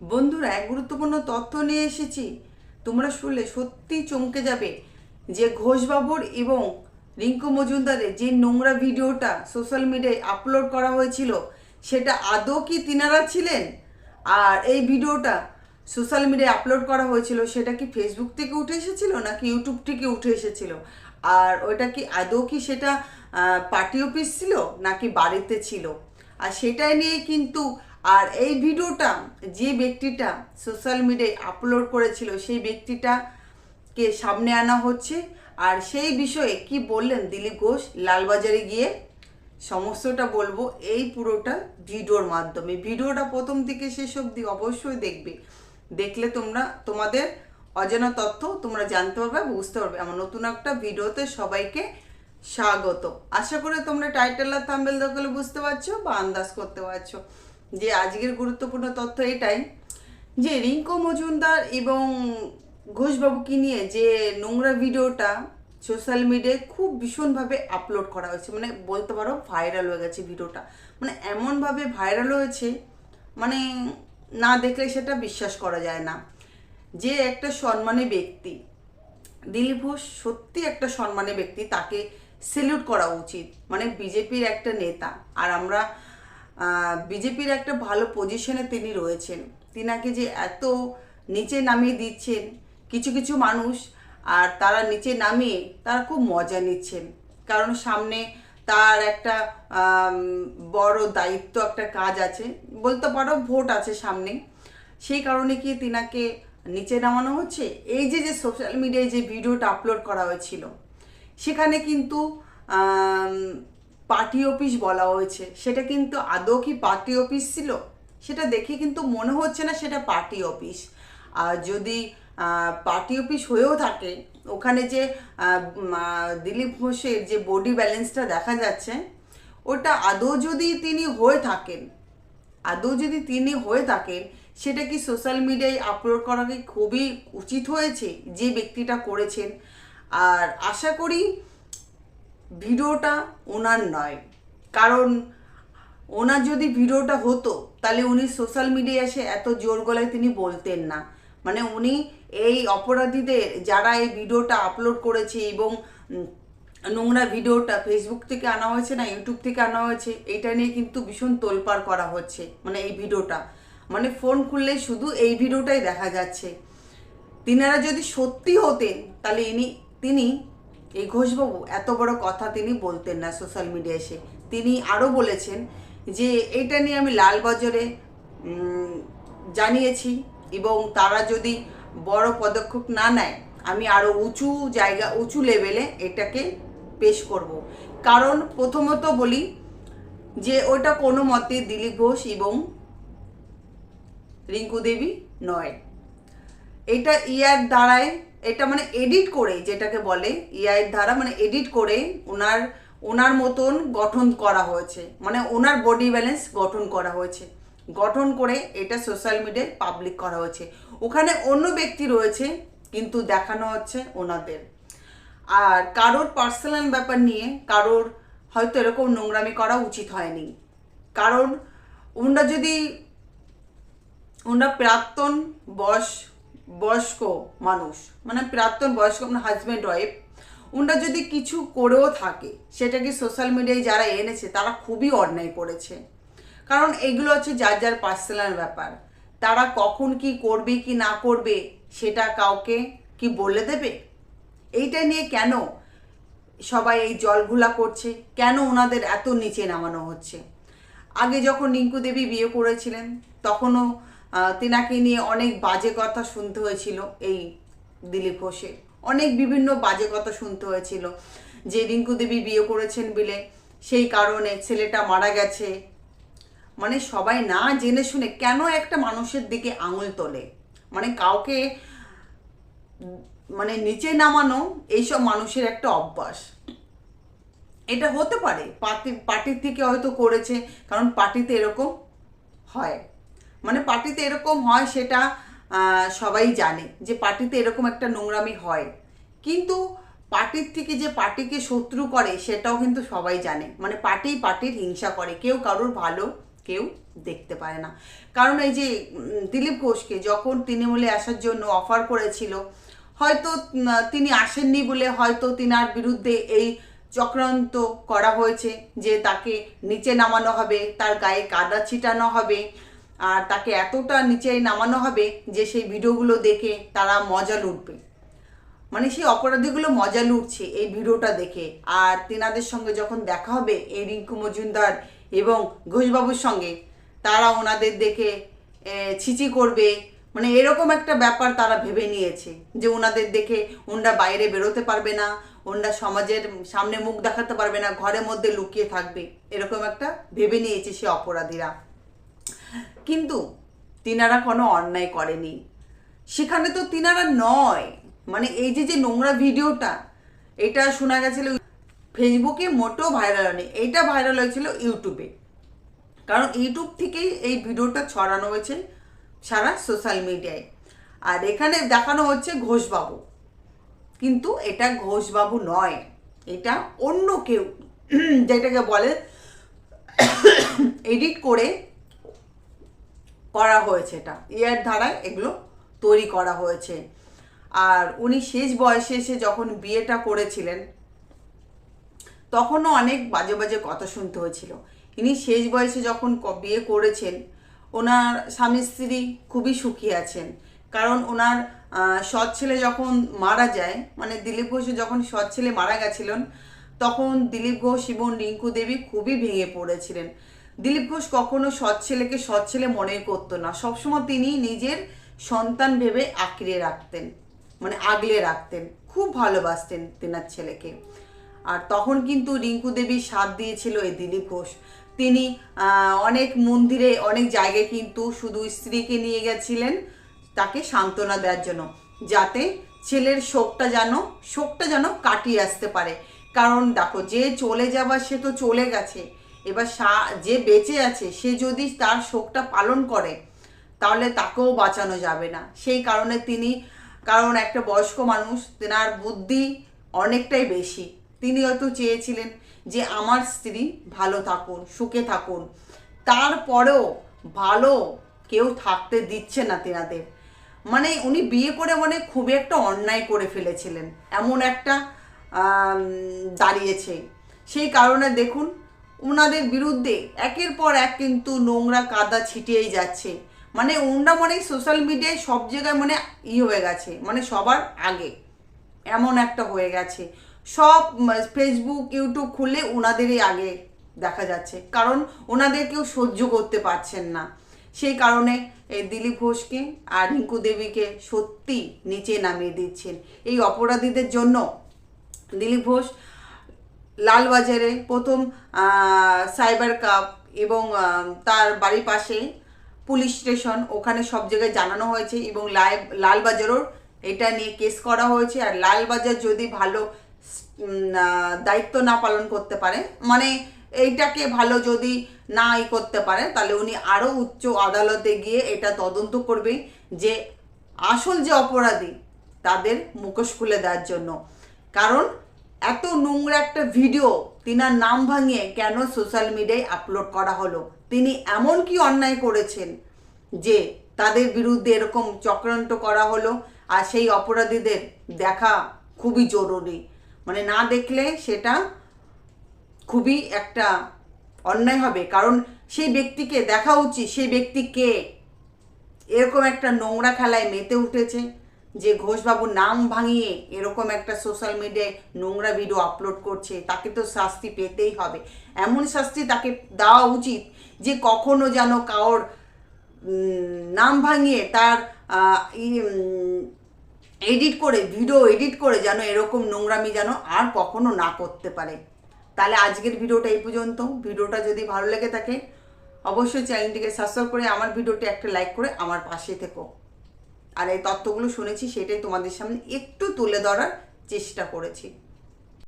বন্ধুরা, এক গুরুত্বপূর্ণ তথ্য নিয়ে এসেছি। তোমরা শুনলে সত্যি চমকে যাবে যে ঘোষবাবুর এবং রিঙ্কু মজুমদারের যে নোংরা ভিডিওটা সোশ্যাল মিডিয়ায় আপলোড করা হয়েছিল, সেটা আদৌ কি তিনারা ছিলেন? আর এই ভিডিওটা সোশ্যাল মিডিয়ায় আপলোড করা হয়েছিল, সেটা কি ফেসবুক থেকে উঠে এসেছিল নাকি ইউটিউব থেকে উঠে এসেছিল? আর ওটা কি আদৌ কি সেটা পার্টি অফিস ছিল নাকি বাড়িতে ছিল? আর সেটাই নিয়ে কিন্তু আর এই ভিডিওটা যে ব্যক্তিটা সোশ্যাল মিডিয়ায় আপলোড করেছিল, সেই ব্যক্তিটাকে সামনে আনা হচ্ছে। আর সেই বিষয়ে কি বললেন দিলীপ ঘোষ? লালবাজারে গিয়ে সমস্তটা বলব। এই পুরোটা ভিডিওর মাধ্যমে। ভিডিওটা প্রথম থেকে শেষ অবধি অবশ্যই দেখবে। দেখলে তোমরা, তোমাদের অজানা তথ্য তোমরা জানতে পারবে বুঝতে পারবে। আমার নতুন একটা ভিডিওতে সবাইকে স্বাগত। আশা করে তোমরা টাইটেল আর থাম্বেল দেখলে বুঝতে পারছ বা আন্দাজ করতে পারছ। যে আজকের গুরুত্বপূর্ণ তথ্য এটাই যে রিঙ্কু মজুমদার এবং ঘোষবাবুকে নিয়ে যে নোংরা ভিডিওটা সোশ্যাল মিডিয়ায় খুব ভীষণভাবে আপলোড করা হয়েছে মানে বলতে পারো ভাইরাল হয়ে গেছে ভিডিওটা। মানে এমনভাবে ভাইরাল হয়েছে মানে না দেখলে সেটা বিশ্বাস করা যায় না। যে একটা সম্মানী ব্যক্তি, দিলীপ ঘোষ সত্যি একটা সম্মানী ব্যক্তি, তাকে সেলিউট করা উচিত। মানে বিজেপির একটা নেতা, আর আমরা বিজেপির একটা ভালো পজিশনে তিনি রয়েছেন। তিনাকে যে এত নিচে নামিয়ে দিচ্ছেন, কিছু কিছু মানুষ, আর তারা নিচে নামিয়ে তারা খুব মজা নিচ্ছেন। কারণ সামনে তার একটা বড় দায়িত্ব একটা কাজ আছে, বলতে পারো ভোট আছে সামনে। সেই কারণে কি তিনাকে নিচে নামানো হচ্ছে? এই যে যে সোশ্যাল মিডিয়ায় যে ভিডিওটা আপলোড করা হয়েছিল, সেখানে কিন্তু পার্টি অফিস বলা হয়েছে। সেটা কিন্তু আদৌ কি পার্টি অফিস ছিল? সেটা দেখে কিন্তু মনে হচ্ছে না সেটা পার্টি অফিস। আর যদি পার্টি অফিস হয়েও থাকে, ওখানে যে দিলীপ ঘোষের যে বডি ব্যালেন্সটা দেখা যাচ্ছে, ওটা আদৌ যদি তিনি হয়ে থাকেন, আদৌ যদি তিনি হয়ে থাকেন, সেটা কি সোশ্যাল মিডিয়ায় আপলোড করা কি খুবই উচিত হয়েছে যে ব্যক্তিটা করেছেন? আর আশা করি ভিডিওটা ওনার নয়। কারণ ওনার যদি ভিডিওটা হতো, তাহলে উনি সোশ্যাল মিডিয়ায় এসে এত জোর গলায় তিনি বলতেন না। মানে উনি এই অপরাধীদের যারা এই ভিডিওটা আপলোড করেছে এবং নোংরা ভিডিওটা ফেসবুক থেকে আনা হয়েছে না ইউটিউব থেকে আনা হয়েছে, এটা নিয়ে কিন্তু ভীষণ তোলপাড় করা হচ্ছে মানে এই ভিডিওটা। মানে ফোন খুললে শুধু এই ভিডিওটাই দেখা যাচ্ছে। তিনারা যদি সত্যি হতেন, তাহলে ইনি, তিনি এই ঘোষবাবু, এত বড় কথা তিনি বলতেন না সোশ্যাল মিডিয়া এসে। তিনি আরও বলেছেন যে, এটা নিয়ে আমি লালবাজারে জানিয়েছি এবং তারা যদি বড় পদক্ষেপ না নেয়, আমি আরও উঁচু জায়গা, উঁচু লেভেলে এটাকে পেশ করব। কারণ প্রথমত বলি যে ওটা কোনো মতে দিলীপ ঘোষ এবং রিঙ্কু দেবী নয়। এটা ইয়ার দ্বারায় এটা মানে এডিট করে, যেটাকে বলে ইয়ার দ্বারা মানে এডিট করে ওনার ওনার মতন গঠন করা হয়েছে। মানে ওনার বডি ব্যালেন্স গঠন করা হয়েছে। গঠন করে এটা সোশ্যাল মিডিয়ায় পাবলিক করা হয়েছে। ওখানে অন্য ব্যক্তি রয়েছে, কিন্তু দেখানো হচ্ছে ওনাদের। আর কারোর পার্সোনাল ব্যাপার নিয়ে কারোর হয়তো এরকম নোংরামি করা উচিত হয়নি। কারণ ওনারা যদি, ওনারা প্রাক্তন বয়স বয়স্ক মানুষ মানে প্রাক্তন বয়স্ক মানে হাজব্যান্ড ওয়াইফ ওনারা যদি কিছু করেও থাকে, সেটাকে সোশ্যাল মিডিয়ায় যারা এনেছে, তারা খুবই অন্যায় করেছে। কারণ এগুলো হচ্ছে যার যার পার্সোনাল ব্যাপার। তারা কখন কি করবে, কি না করবে, সেটা কাউকে কি বলে দেবে? এইটা নিয়ে কেন সবাই এই জলঘোলা করছে? কেন ওনাদের এত নিচে নামানো হচ্ছে? আগে যখন রিঙ্কু দেবী বিয়ে করেছিলেন, তখনও তিনাকে নিয়ে অনেক বাজে কথা শুনতে হয়েছিল এই দিলীপ ঘোষের। অনেক বিভিন্ন বাজে কথা শুনতে হয়েছিল। যে রিঙ্কু দেবী বিয়ে করেছেন বিলে, সেই কারণে ছেলেটা মারা গেছে। মানে সবাই না জেনে শুনে কেন একটা মানুষের দিকে আঙুল তোলে? মানে কাউকে মানে নিচে নামানো এইসব মানুষের একটা অভ্যাস। এটা হতে পারে, পার্টি, পার্টির থেকে হয়তো করেছে, কারণ পার্টিতে এরকম হয়। মানে পার্টিতে এরকম হয় সেটা সবাই জানে যে পার্টিতে এরকম একটা নোংরামি হয়। কিন্তু পার্টির থেকে যে পার্টিকে শত্রু করে সেটাও কিন্তু সবাই জানে। মানে পার্টি পার্টির হিংসা করে। কেউ কারোর ভালো কেউ দেখতে পারে না। কারণ এই যে দিলীপ ঘোষকে যখন তৃণমূলে আসার জন্য অফার করেছিল, হয়তো তিনি আসেননি বলে হয়তো তিনার বিরুদ্ধে এই চক্রান্ত করা হয়েছে যে তাকে নিচে নামানো হবে, তার গায়ে কাদা ছিটানো হবে। আর তাকে এতটা নিচে নামানো হবে যে সেই ভিডিওগুলো দেখে তারা মজা লুটবে। মানে সেই অপরাধীগুলো মজা লুটছে এই ভিডিওটা দেখে। আর তেনাদের সঙ্গে যখন দেখা হবে এই রিঙ্কু মজুমদার এবং ঘোষবাবুর সঙ্গে, তারা ওনাদের দেখে ছিচি করবে। মানে এরকম একটা ব্যাপার তারা ভেবে নিয়েছে যে ওনাদের দেখে ওনরা বাইরে বেরোতে পারবে না, ওনরা সমাজের সামনে মুখ দেখাতে পারবে না, ঘরের মধ্যে লুকিয়ে থাকবে। এরকম একটা ভেবে নিয়েছে সে অপরাধীরা। কিন্তু তিনারা কোনো অন্যায় করেনি। সেখানে তো তিনারা নয়। মানে এই যে যে নোংরা ভিডিওটা, এটা শোনা গেছিল ফেসবুকে মোটেও ভাইরাল হয়নি। এইটা ভাইরাল হয়েছিল ইউটিউবে। কারণ ইউটিউব থেকেই এই ভিডিওটা ছড়ানো হয়েছে সারা সোশ্যাল মিডিয়ায় আর এখানে দেখানো হচ্ছে ঘোষবাবু। কিন্তু এটা ঘোষবাবু নয়। এটা অন্য কেউ, যেটাকে বলে এডিট করে করা হয়েছে এটা। ইয়ার ধারায় এগুলো তৈরি করা হয়েছে। আর উনি শেষ বয়সে এসে যখন বিয়েটা করেছিলেন, তখনও অনেক বাজে বাজে কথা শুনতে হয়েছিল। ইনি শেষ বয়সে যখন বিয়ে করেছেন, ওনার স্বামী স্ত্রী খুবই সুখী আছেন। কারণ ওনার সৎ ছেলে যখন মারা যায় মানে দিলীপ ঘোষ যখন সৎ ছেলে মারা গেছিলেন, তখন দিলীপ ঘোষ এবং রিঙ্কু দেবী খুবই ভেঙে পড়েছিলেন। দিলীপ ঘোষ কখনো সৎ ছেলেকে সৎ ছেলে মনেই করতো না। সবসময় তিনি নিজের সন্তান ভেবে আঁকড়ে রাখতেন মানে আগলে রাখতেন। খুব ভালোবাসতেন তেনার ছেলেকে। আর তখন কিন্তু রিঙ্কু দেবী সাথ দিয়েছিল এই দিলীপ ঘোষ। তিনি অনেক মন্দিরে, অনেক জায়গায় কিন্তু শুধু স্ত্রীকে নিয়ে গেছিলেন, তাকে সান্ত্বনা দেওয়ার জন্য। যাতে ছেলের শোকটা যেন শোকটা যেন কাটিয়ে আসতে পারে। কারণ দেখো, যে চলে যাবার, সে তো চলে গেছে। এবার যে বেঁচে আছে, সে যদি তার শোকটা পালন করে, তাহলে তাকেও বাঁচানো যাবে না। সেই কারণে তিনি, কারণ একটা বয়স্ক মানুষ, তেনার বুদ্ধি অনেকটাই বেশি। তিনি হয়তো চেয়েছিলেন যে আমার স্ত্রী ভালো থাকুন, সুখে থাকুন। তারপরেও ভালো কেউ থাকতে দিচ্ছে না তেনাদের। মানে উনি বিয়ে করে মানে খুবই একটা অন্যায় করে ফেলেছিলেন। এমন একটা দাঁড়িয়েছে। সেই কারণে দেখুন ওনাদের বিরুদ্ধে একের পর এক কিন্তু নোংরা কাদা ছিটিয়েই যাচ্ছে। মানে ওনরা মানে সোশ্যাল মিডিয়ায় সব জায়গায় মানে ই হয়ে গেছে মানে সবার আগে। এমন একটা হয়ে গেছে। সব ফেসবুক ইউটিউব খুললে ওনাদেরই আগে দেখা যাচ্ছে। কারণ ওনাদের কেউ সহ্য করতে পারছেন না। সেই কারণে এই দিলীপ ঘোষকে আর রিঙ্কু দেবীকে সত্যি নিচে নামিয়ে দিচ্ছেন। এই অপরাধীদের জন্য দিলীপ ঘোষ লালবাজারে প্রথম সাইবার কাপ এবং তার বাড়ির পাশে পুলিশ স্টেশন, ওখানে সব জায়গায় জানানো হয়েছে এবং লাইভ লালবাজারও এটা নিয়ে কেস করা হয়েছে। আর লালবাজার যদি ভালো দায়িত্ব না পালন করতে পারে মানে এইটাকে ভালো যদি না ই করতে পারে, তাহলে উনি আরও উচ্চ আদালতে গিয়ে এটা তদন্ত করবে যে আসল যে অপরাধী, তাদের মুখোশ খুলে দেওয়ার জন্য। কারণ এত নোংরা একটা ভিডিও তিনার নাম ভাঙিয়ে কেন সোশ্যাল মিডিয়ায় আপলোড করা হলো? তিনি এমন কি অন্যায় করেছেন যে তাদের বিরুদ্ধে এরকম চক্রান্ত করা হলো? আর সেই অপরাধীদের দেখা খুবই জরুরি। মানে না দেখলে সেটা খুবই একটা অন্যায় হবে। কারণ সেই ব্যক্তিকে দেখা উচিত, সেই ব্যক্তি কে? এরকম একটা নোংরা খেলায় মেতে উঠেছে। যে ঘোষবাবুর নাম ভাঙিয়ে এরকম একটা সোশ্যাল মিডিয়ায় নোংরা ভিডিও আপলোড করছে, তাকে তো শাস্তি পেতেই হবে। এমন শাস্তি তাকে দেওয়া উচিত যে কখনো যেন কারোর নাম ভাঙিয়ে তার এডিট করে ভিডিও এডিট করে যেন এরকম নোংরামি যেন আর কখনো না করতে পারে। তাহলে আজকের ভিডিওটা এই পর্যন্ত। ভিডিওটা যদি ভালো লেগে থাকে, অবশ্যই চ্যানেলটিকে সাবস্ক্রাইব করে আমার ভিডিওটি একটা লাইক করে আমার পাশে থেকো। আর এই তত্ত্বগুলো শুনেছি সেটাই তোমাদের সামনে একটু তুলে ধরার চেষ্টা করেছি।